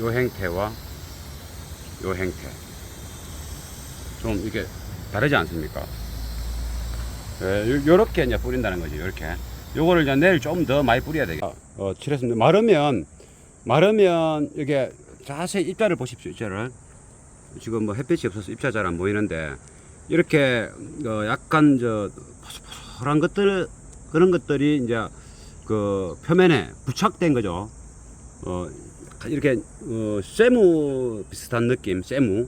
요 행태와 요 행태 좀 이게 다르지 않습니까? 예, 요- 요렇게 이제 뿌린다는 거죠. 요렇게. 요거를 이제 내일 좀 더 많이 뿌려야 되겠다. 어, 칠했습니다. 마르면 마르면 이게 자세히 입자를 보십시오. 입자를. 지금 뭐 햇빛이 없어서 입자 잘 안 보이는데 이렇게 어, 약간 저 포슬포슬한 것들 그런 것들이 이제 그 표면에 부착된 거죠. 어, 이렇게 어, 세무 비슷한 느낌, 세무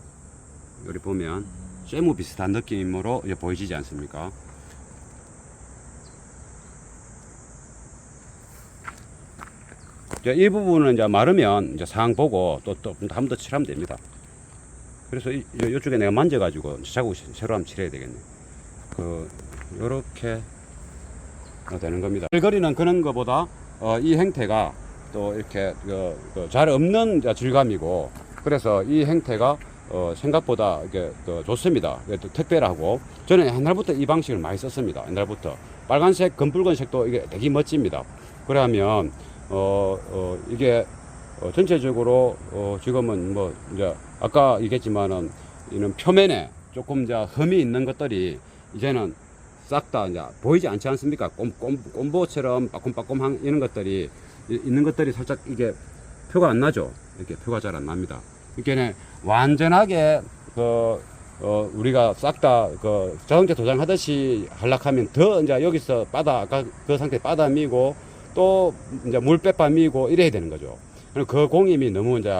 여기 보면 세무 비슷한 느낌으로 보이지 않습니까? 이제 이 부분은 이제 마르면 이제 상황 보고 또또한번 더 칠하면 됩니다. 그래서 이, 요- 요쪽에 내가 만져가지고 자국 새로 한번 칠해야 되겠네. 그 요렇게 되는 겁니다. 거리는 그런 것보다 어, 이 행태가 또 이렇게 그, 그잘 없는 질감이고 그래서 이 행태가 어, 생각보다 이게 더 좋습니다. 또 특별하고 저는 옛날부터 이 방식을 많이 썼습니다. 옛날부터 빨간색, 검붉은색도 이게 되게 멋집니다. 그러면 어, 어, 이게 어, 전체적으로 어, 지금은 뭐 이제 아까 얘기했지만은 이는 표면에 조금 이제 흠이 있는 것들이 이제는 싹 다 이제 보이지 않지 않습니까? 꼼, 꼼, 꼼보처럼 빠꼼빠꼼한 이런 것들이 이- 있는 것들이 살짝 이게 표가 안 나죠. 이렇게 표가 잘 안 납니다. 이게 완전하게 그 어, 우리가 싹 다 그 자동차 도장 하듯이 하락하면 더 이제 여기서 바다 아까 그 상태 바다 미고 또 이제 물 빼빠 미고 이래야 되는 거죠. 그 공임이 너무 이제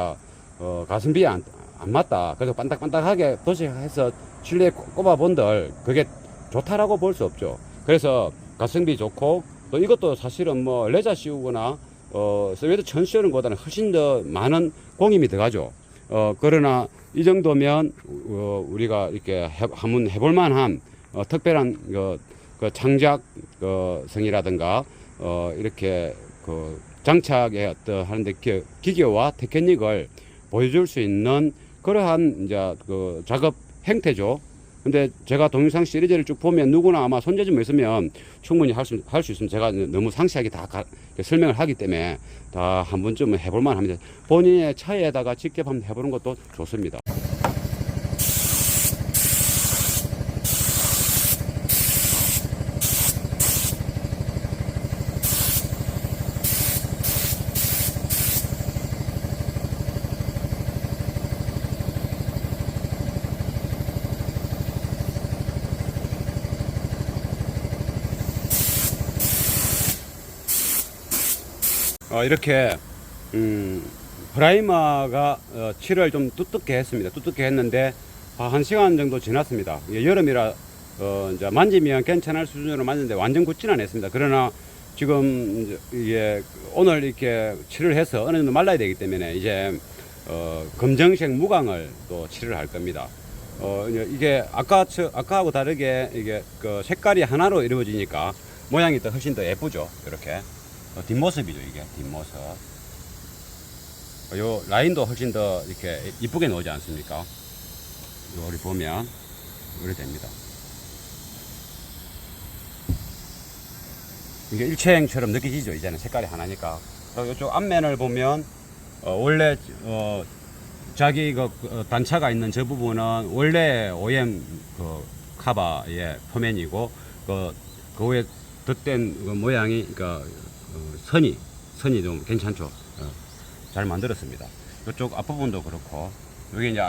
어, 가성비에 안, 안 맞다. 그래서 반딱반딱하게 도식해서 실내에 꼽아 본들 그게 좋다라고 볼 수 없죠. 그래서 가성비 좋고 또 이것도 사실은 뭐 레자 씌우거나 어, 스웨드 천 씌우는 것보다는 훨씬 더 많은 공임이 들어가죠. 어, 그러나 이 정도면 어, 우리가 이렇게 해, 한번 해볼 만한 어, 특별한 그, 그 장작 그 성이라든가 어, 이렇게 그 장착의 어떤 하는데 기, 기계와 테크닉을 보여줄 수 있는 그러한 이제 그 작업 행태죠. 근데 제가 동영상 시리즈를 쭉 보면 누구나 아마 손재주만 있으면 충분히 할 수 할 수 있으면 제가 너무 상세하게 다 가- 설명을 하기 때문에 다 한 번쯤은 해볼 만합니다. 본인의 차에다가 직접 한번 해보는 것도 좋습니다. 어, 이렇게 음, 프라이머가 어, 칠을 좀 뚜텁게 했습니다. 뚜텁게 했는데 아, 한 시간 정도 지났습니다. 여름이라 어, 이제 만지면 괜찮을 수준으로 만졌는데 완전 굳지는 않았습니다. 그러나 지금 이게 오늘 이렇게 칠을 해서 어느 정도 말라야 되기 때문에 이제 어, 검정색 무광을 또 칠을 할 겁니다. 어, 이게 아까 저- 아까하고 다르게 이게 그 색깔이 하나로 이루어지니까 모양이 더 훨씬 더 예쁘죠. 이렇게. 어, 뒷모습이죠 이게 뒷모습. 어, 요 라인도 훨씬 더 이렇게 이쁘게 나오지 않습니까? 요리 보면 이렇게 됩니다. 이게 일체형처럼 느껴지죠? 이제는 색깔이 하나니까. 그리고 이쪽 앞면을 보면 어, 원래 어, 자기 그 어, 단차가 있는 저 부분은 원래 OEM 그 카바의 표면이고 그, 그 위에 덧댄 그 모양이 어, 선이 선이 좀 괜찮죠. 어, 잘 만들었습니다. 이쪽 앞부분도 그렇고 여기 이제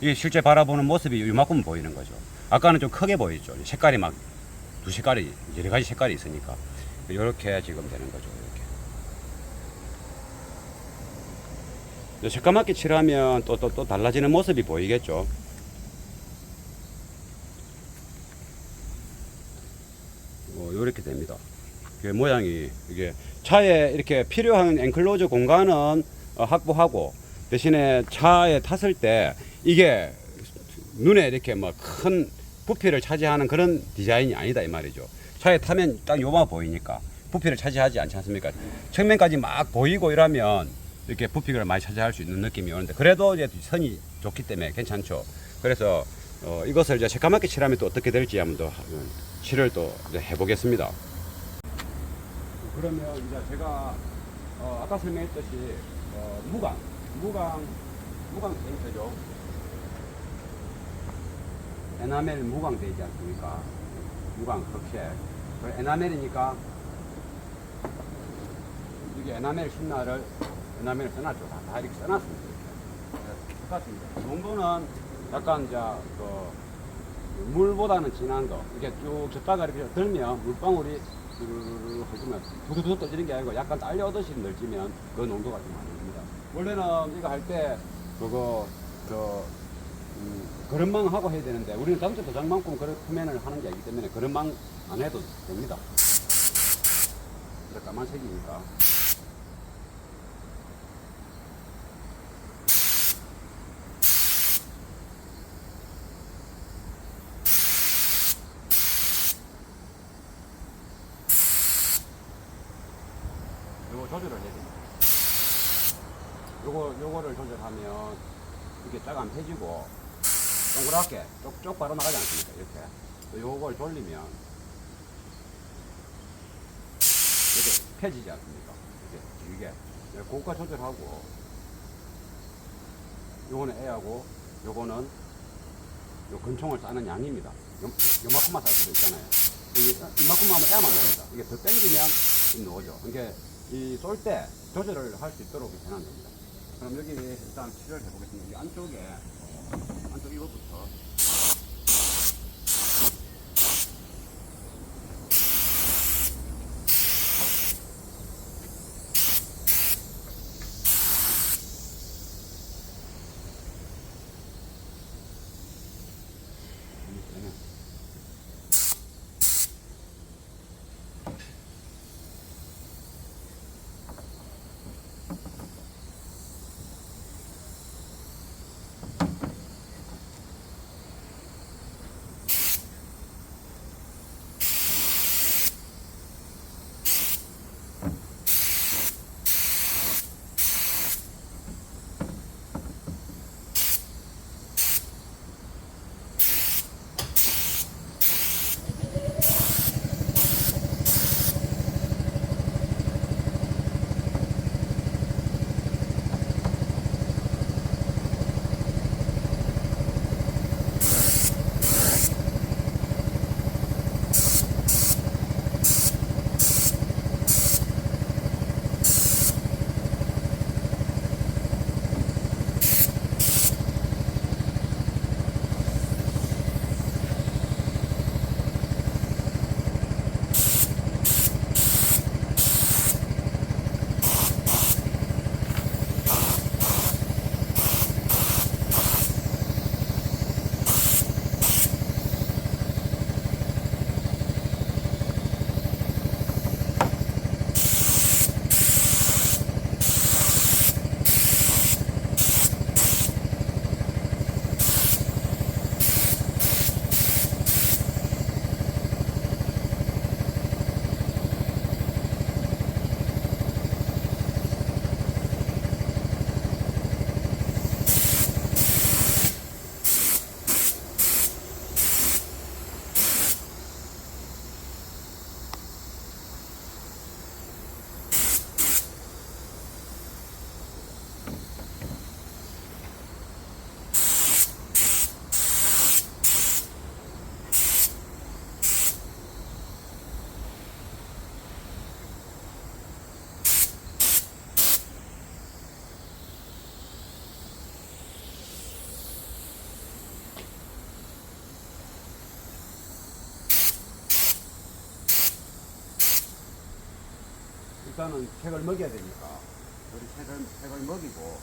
이 실제 바라보는 모습이 이만큼 보이는 거죠. 아까는 좀 크게 보이죠. 색깔이 막 두 색깔이 여러 가지 색깔이 있으니까 이렇게 지금 되는 거죠. 이렇게. 새까맣게 칠하면 또 또 또 달라지는 모습이 보이겠죠. 어, 이렇게 됩니다. 이게 모양이 이게 차에 이렇게 필요한 엔클로즈 공간은 어, 확보하고 대신에 차에 탔을 때 이게 눈에 이렇게 뭐큰 부피를 차지하는 그런 디자인이 아니다 이 말이죠. 차에 타면 딱 요만 보이니까 부피를 차지하지 않지 않습니까? 측면까지 막 보이고 이러면 이렇게 부피를 많이 차지할 수 있는 느낌이 오는데 그래도 이제 선이 좋기 때문에 괜찮죠. 그래서 어, 이것을 이제 새까맣게 칠하면 또 어떻게 될지 한번 더 어, 칠을 또 해보겠습니다. 그러면 이제 제가 어, 아까 설명했듯이 어, 무광 무광 무광 페인트죠. 에나멜 무광 되지 않습니까? 무광 흑색. 그 에나멜이니까 이게 에나멜 신나를 에나멜을 써놨죠. 다, 다 이렇게 써놨습니다. 이렇게. 네, 똑같습니다. 농도는 약간 이제 그 물보다는 진한 거. 이게 쭉 젓다가 이렇게 들면 물방울이 르르르 해주면 두두두 떠지는 게 아니고 약간 딸려오듯이 늘지면 그 농도가 좀 듭니다. 원래는 이거 할 때 그거 저 음, 그런망 하고 해야 되는데 우리는 자동차 도장만큼 그런 표면을 하는 게 아니기 때문에 그런망 안 해도 됩니다. 까만색이니까. 요거 조절을 해야 됩니다. 요거, 요거를 조절하면 이게 쫙 안 펴지고 동그랗게 쪽쪽 바로 나가지 않습니까? 이렇게. 또 요걸 돌리면 이렇게 펴지지 않습니까? 이렇게 길게. 네, 고가 조절하고 요거는 A하고 요거는 요 근총을 싸는 양입니다. 요, 요만큼만 쌀 수도 있잖아요. 이게 이만큼만 하면 A만 나옵니다. 이게 더 당기면 좀 나오죠. 이게 이쏠 때 조절을 할 수 있도록 이렇게 해놨습니다. 그럼 여기 일단 칠을 해보겠습니다. 이 안쪽에 안쪽 이것부터 일단은 색을 먹여야 되니까. 우리 색을, 색을 먹이고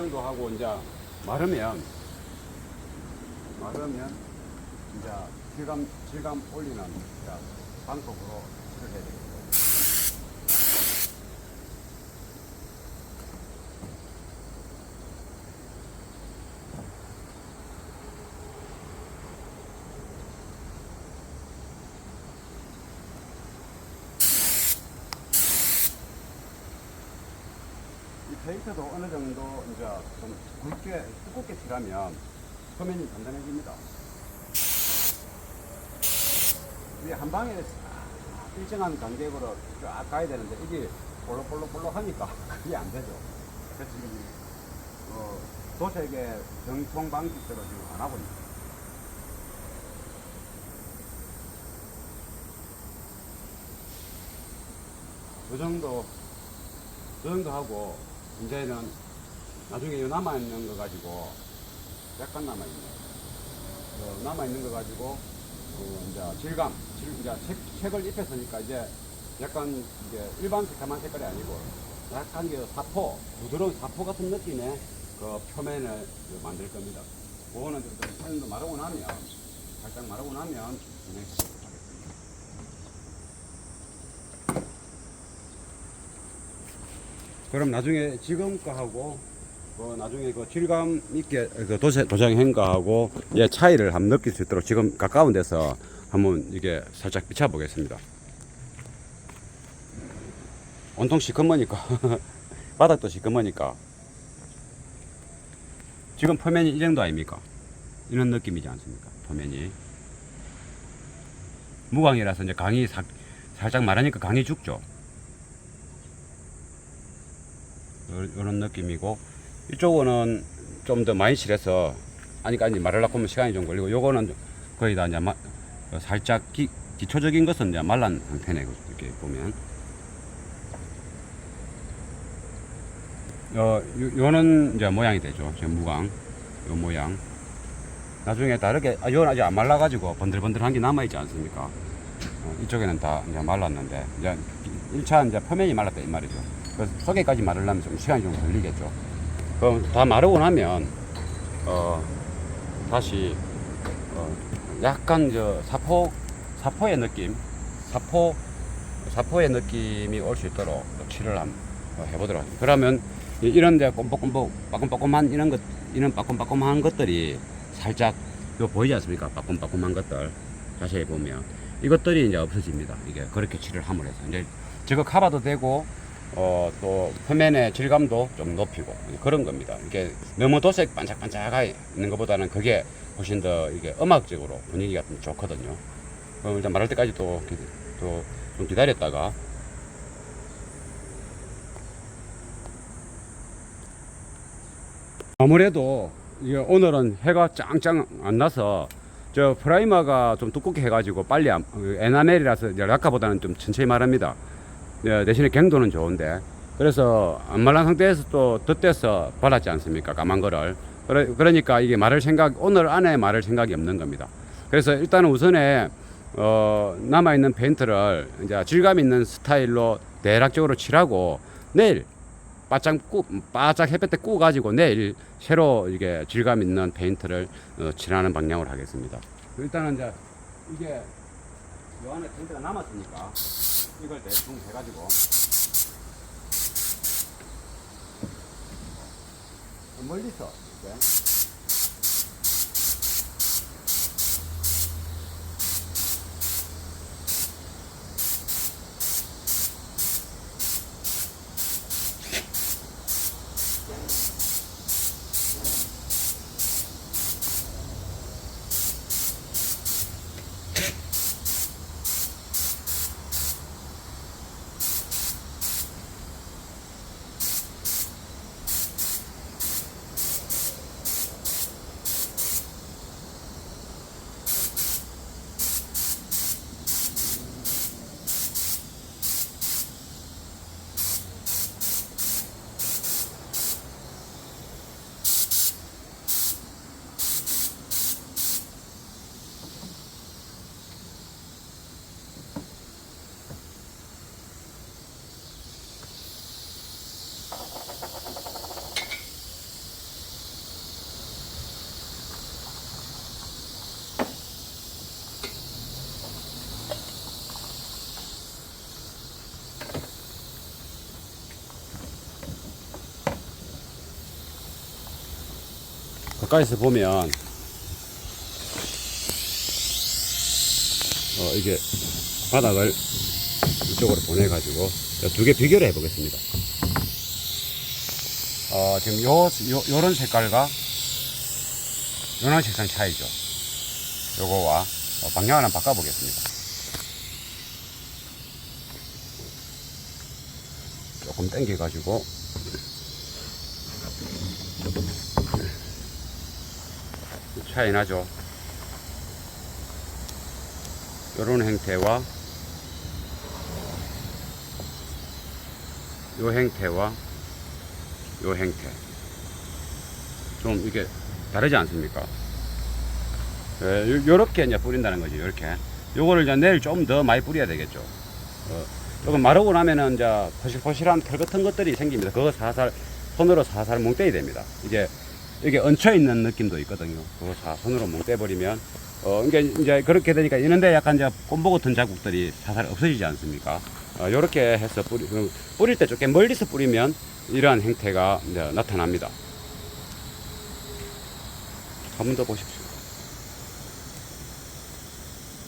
이 정도 하고 이제 마르면 마르면 이제 질감 질감 올리는 방법으로 칠을 해야 되겠죠. 이 페인트도 어느 정도 이제 좀 굵게 두껍게 칠하면 표면이 단단해집니다. 이게 한 방에 싹 일정한 간격으로 쫙 가야 되는데 이게 볼록볼록볼록 하니까 그게 안 되죠. 그래서 지금 이, 어, 도색의 정통 방식대로 지금 안 하고 있습니다. 이 정도, 이 정도 하고, 이제는 나중에 이 남아있는 거 가지고, 약간 남아있네. 어, 남아있는 거 가지고, 어, 이제 질감, 질, 이제 색, 색을 입혔으니까 이제 약간 이제 일반 색감한 색깔이 아니고, 약간 그 사포, 부드러운 사포 같은 느낌의 그 표면을 그 만들 겁니다. 그거는 좀 사연도 마르고 나면, 살짝 마르고 나면 진행하도록 하겠습니다. 그럼 나중에 지금 거하고 그 나중에 그 질감 있게 그 도색 도장한 거하고 얘 차이를 한번 느낄 수 있도록 지금 가까운 데서 한번 이게 살짝 비춰 보겠습니다. 온통 시커머니까 바닥도 시커머니까 지금 표면이 이 정도 아닙니까? 이런 느낌이지 않습니까? 표면이 무광이라서 이제 강이 사- 살짝 마르니까 강이 죽죠. 이런 느낌이고 이쪽은 좀 더 많이 칠해서 아니까지 마르려고 하면 시간이 좀 걸리고 요거는 거의 다 이제 마, 어, 살짝 기, 기초적인 것은 이제 말란 상태네 이렇게 보면. 어 요, 요는 이제 모양이 되죠 지금 무광 요 모양. 나중에 다르게 아 요는 아직 안 말라가지고 번들번들한 게 남아 있지 않습니까? 어, 이쪽에는 다 이제 말랐는데 이제 1차 이제 표면이 말랐다 이 말이죠 그래서 속에까지 마르려면 좀 시간이 좀 걸리겠죠. 그럼 다 마르고 나면 어 다시 어 약간 저 사포 사포의 느낌, 사포 사포의 느낌이 올 수 있도록 또 칠을 한번 해보도록 하겠습니다. 그러면 이- 이런데 꼼뻑꼼뻑 빠꼼빠꼼한 이런 것 이런 빠꼼빠꼼한 것들이 살짝 요 보이지 않습니까? 빠꼼빠꼼한 것들 자세히 보면 이것들이 이제 없어집니다. 이게 그렇게 칠을 함으로 해서 이제 저거 커버도 되고 어, 또 표면의 질감도 좀 높이고 그런 겁니다. 이게 너무 도색 반짝반짝하게 있는 것보다는 그게 훨씬 더 이게 음악적으로 분위기가 좀 좋거든요. 그럼 일단 말할 때까지 또좀 기다렸다가 아무래도 이게 오늘은 해가 짱짱 안 나서 저 프라이머가 좀 두껍게 해가지고 빨리 안, 그 에나멜이라서 이제 라카보다는 좀 천천히 말합니다. 예, 대신에 경도는 좋은데. 그래서 안 말란 상태에서 또 덧대서 발랐지 않습니까? 까만 거를. 그러, 그러니까 이게 말을 생각 오늘 안에 말을 생각이 없는 겁니다. 그래서 일단은 우선에 어, 남아있는 페인트를 이제 질감 있는 스타일로 대략적으로 칠하고 내일 바짝 꾸, 바짝 햇볕에 구워 가지고 내일 새로 이게 질감 있는 페인트를 어, 칠하는 방향으로 하겠습니다. 일단은 이제 이게 요 안에 페인트가 남았으니까 이걸 대충 해가지고. 멀리서 이렇게 가까이서 보면 어, 이게 바닥을 이쪽으로 보내가지고 두 개 비교를 해보겠습니다. 어, 지금 요, 요, 요런 색깔과 요런 색상 차이죠. 요거와 어, 방향을 한번 바꿔보겠습니다. 조금 당겨가지고 차이 나죠. 요런 형태와 요 형태와 요 형태 좀 이게 다르지 않습니까? 예, 요- 요렇게 이제 뿌린다는 거죠. 요렇게 요거를 이제 내일 좀 더 많이 뿌려야 되겠죠. 어, 조금 마르고 나면은 이제 포실포실한 털 같은 것들이 생깁니다. 그거 살살 손으로 살살 뭉떼야 됩니다. 이게 이게 얹혀 있는 느낌도 있거든요. 그거 사 손으로 뭉떼 버리면 어 이게 이제 그렇게 되니까 이런데 약간 이제 꼼보 같은 자국들이 살살 없어지지 않습니까? 어, 요렇게 해서 뿌리 그 뿌릴 때 조금 멀리서 뿌리면 이러한 형태가 이제 나타납니다. 한 번 더 보십시오.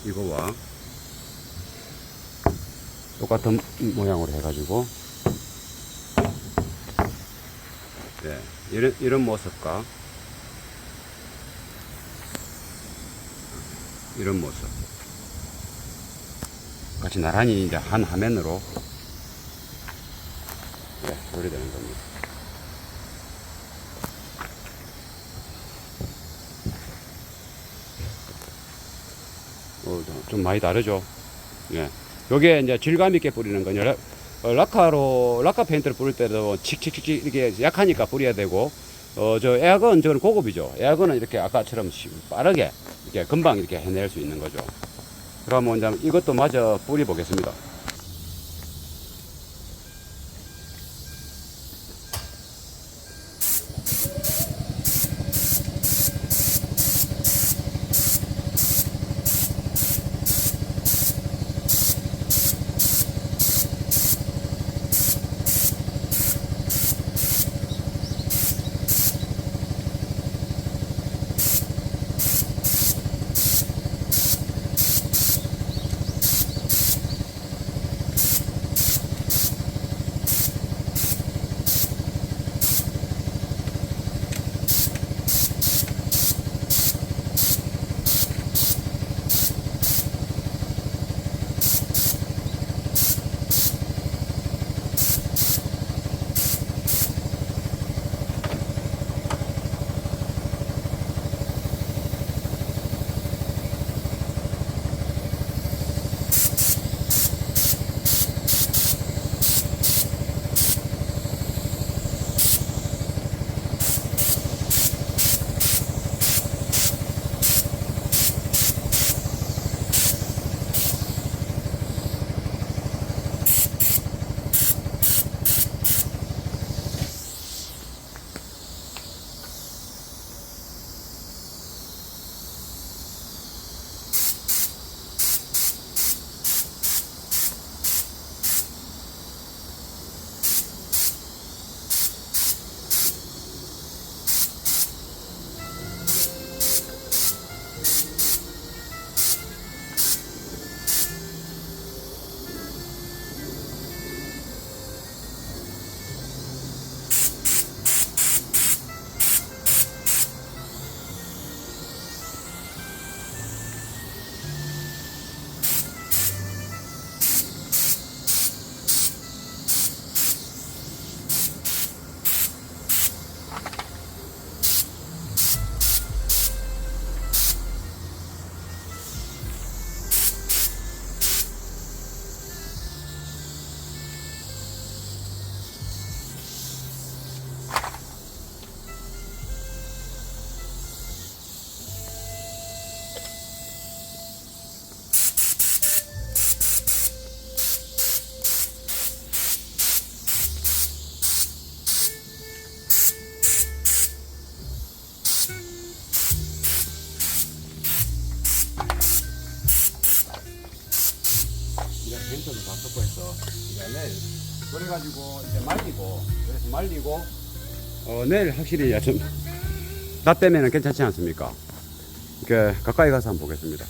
이거와 똑같은 모양으로 해가지고 네, 이런 이런 모습과 이런 모습 같이 나란히 이제 한 화면으로 네, 요리되는 겁니다. 어, 좀- 좀 많이 다르죠. 예. 요게 이제 질감 있게 뿌리는 거냐. 라- 어, 라카로, 라카 페인트를 뿌릴 때도 칙칙칙칙 이렇게 약하니까 뿌려야 되고, 어, 저 에어건, 저는 고급이죠. 에어건은 이렇게 아까처럼 쉬- 빠르게, 이렇게 금방 이렇게 해낼 수 있는 거죠. 그러면 이제 이것도 마저 뿌리 보겠습니다. 내일 확실히 야, 좀나 때문에는 괜찮지 않습니까? 이렇게 가까이 가서 한번 보겠습니다.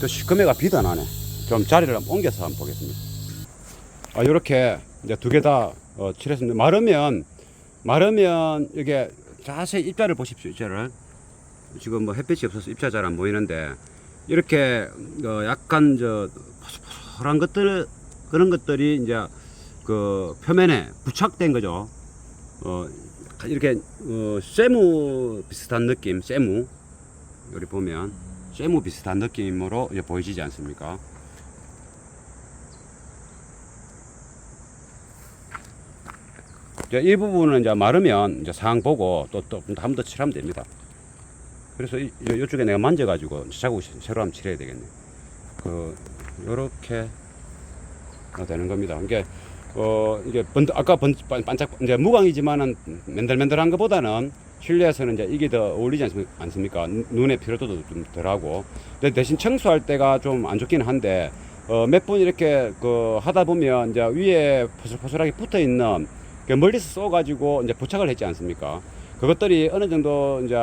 또 시커매가 비도 안 하네. 좀 자리를 한번 옮겨서 한번 보겠습니다. 아, 요렇게 이제 두 개다 어, 칠했습니다. 마르면, 마르면 이게 자세히 입자를 보십시오, 입자를. 지금 뭐 햇빛이 없어서 입자 잘 안 보이는데, 이렇게 어, 약간 저 포슬포슬한 것들, 그런 것들이 이제 그 표면에 부착된 거죠. 어, 이렇게 어, 세무 비슷한 느낌, 세무. 여기 보면 세무 비슷한 느낌으로 보이지 않습니까? 이 부분은 이제 마르면 이제 상황 보고 또 또한번 더 칠하면 됩니다. 그래서 이, 요- 요쪽에 내가 만져가지고 자국 새로 한번 칠해야 되겠네. 그 요렇게 되는 겁니다. 이게 어 이게 번드, 아까 번, 반- 반짝 이제 무광이지만은 맨들맨들한 것보다는 실내에서는 이제 이게 더 어울리지 않습- 않습니까? 눈- 눈의 피로도도 좀 덜하고. 근데 대신 청소할 때가 좀 안 좋긴 한데 어, 몇분 이렇게 그 하다 보면 이제 위에 포슬포슬하게 붙어 있는 그 멀리서 쏘가지고 이제 부착을 했지 않습니까? 그것들이 어느 정도 이제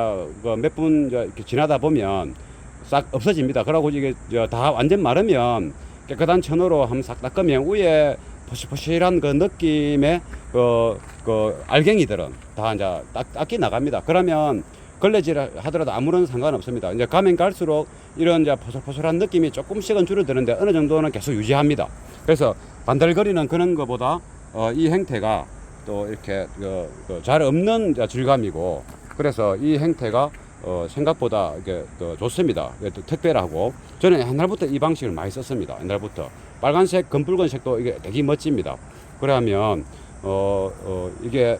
그몇분 이제 이렇게 지나다 보면 싹 없어집니다. 그러고 이게 저다 완전 마르면 깨끗한 천으로 한번 싹 닦으면 위에 포실포실한 그 느낌의 그, 그 알갱이들은 다 이제 딱, 닦기 나갑니다. 그러면 걸레질 하더라도 아무런 상관없습니다. 이제 가면 갈수록 이런 이제 포슬포슬한 느낌이 조금씩은 줄어드는데 어느 정도는 계속 유지합니다. 그래서 반들거리는 그런 것보다 어, 이 행태가 또 이렇게 그, 그잘 없는 이제 질감이고 그래서 이 행태가 어, 생각보다 이게 더 좋습니다. 특별하고 저는 옛날부터 이 방식을 많이 썼습니다. 옛날부터 빨간색, 검붉은색도 이게 되게 멋집니다. 그러면 어, 어 이게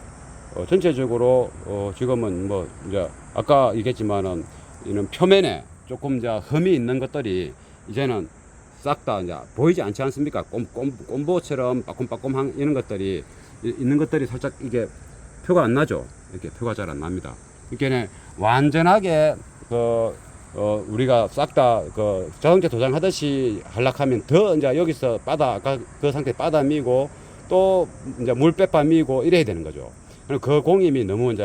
어, 전체적으로 어, 지금은 뭐 이제 아까 얘기했지만은 이는 표면에 조금 이제 흠이 있는 것들이 이제는 싹 다 이제 보이지 않지 않습니까? 꼼, 꼼, 꼼보처럼 빠꼼빠꼼한 이런 것들이 이- 있는 것들이 살짝 이게 표가 안 나죠. 이렇게 표가 잘 안 납니다. 이렇게 완전하게 그 어, 우리가 싹 다 그 자동차 도장하듯이 하락하면 더 이제 여기서 바다 아까 그 상태 바다 미고 또 이제 물 빼빠 미고 이래야 되는 거죠. 그리고 그 공임이 너무 이제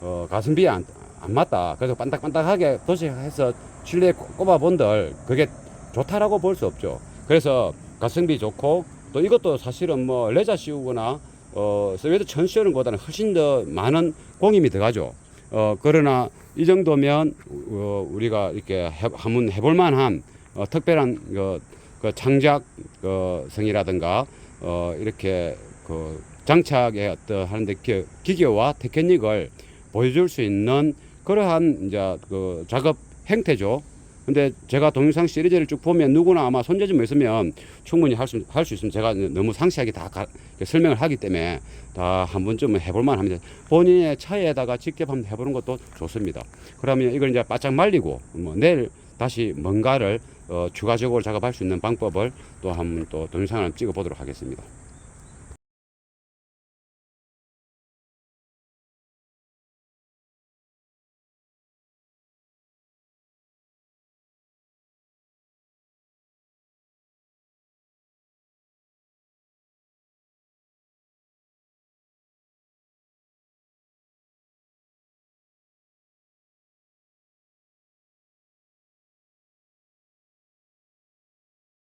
어, 가성비에 안, 안 맞다. 그래서 반딱반딱하게 도시해서 실내에 꼽아 본들 그게 좋다라고 볼 수 없죠. 그래서 가성비 좋고 또 이것도 사실은 뭐 레자 씌우거나 어, 스웨드 천 씌우는 것보다는 훨씬 더 많은 공임이 들어가죠. 어, 그러나 이 정도면 어, 우리가 이렇게 해, 한번 해볼 만한 어, 특별한 그, 그 창작 그 성이라든가 어, 이렇게 그 장착의 어떤 하는데 기, 기계와 테크닉을 보여줄 수 있는 그러한 이제 그 작업 행태죠. 근데 제가 동영상 시리즈를 쭉 보면 누구나 아마 손재주만 있으면 충분히 할 수 할 수 있으면 제가 너무 상세하게 다 가, 설명을 하기 때문에 다 한 번쯤은 해볼 만 합니다. 본인의 차에다가 직접 한번 해보는 것도 좋습니다. 그러면 이걸 이제 바짝 말리고 뭐 내일 다시 뭔가를 어, 추가적으로 작업할 수 있는 방법을 또 한번 또 동영상을 찍어 보도록 하겠습니다.